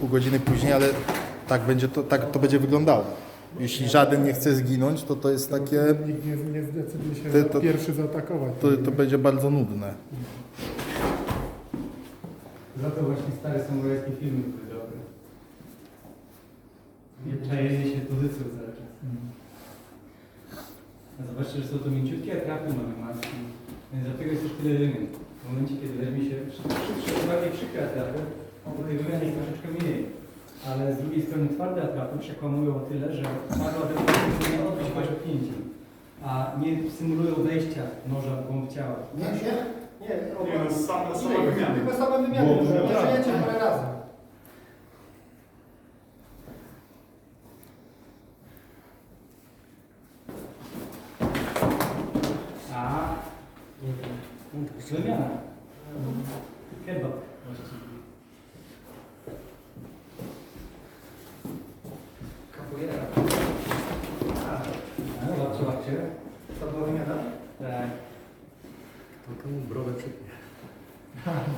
pół godziny później, ale tak będzie to, tak to będzie wyglądało. Jeśli żaden nie chce zginąć, to to jest takie, Nikt nie, nie zdecyduje się Ty za- to- pierwszy zaatakować. to, to będzie bardzo nudne. Za to właśnie stare samurajskie filmy były dobre. Nie czajenie się pozycją cały czas. A zobaczcie, że są to mięciutkie atrapy mamy maski. Więc dlatego jest też tyle rymy. W momencie, kiedy weźmie się szybsze, bardziej przykre atrapy, wymiany jest troszeczkę mniej. Ale z drugiej strony twarde atrapy przekłamują o tyle, że magła nie odbyć poczepnięciem, a nie symulują wejścia noża w głąb ciała. Nie, nie? Nie, Nie, no, same, same wymiany. Tylko same wymiany, Bo- że przeżyjecie parę razy. A, wymiana. Kebab właściwie. Capoeira. A, zobaczcie, zobaczcie. To była wymiana? Tak.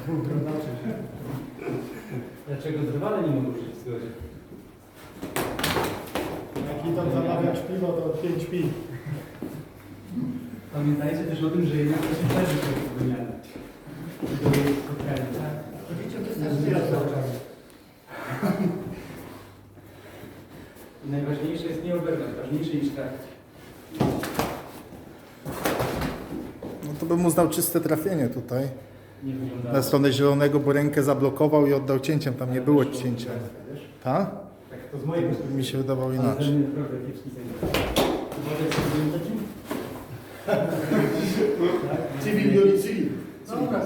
Był brodaczy. Dlaczego drwale nie mogą żyć w zgodzie? Jak idą zamawiać piwo, to 5 pi. Pamiętajcie też o tym, że jednak to się też jest wymiana. Tak? Oczywiście to jest też tyle cały czas. I najważniejsze jest nie oberwać, ważniejsze niż tak. No to bym uznał czyste trafienie tutaj. Na stronę zielonego, bo rękę zablokował i oddał cięciem, tam nie było cięcia. Tak, to z mojej perspektywy. Mi się wydawało inaczej. Tak? Cywil do cywil. Dobra.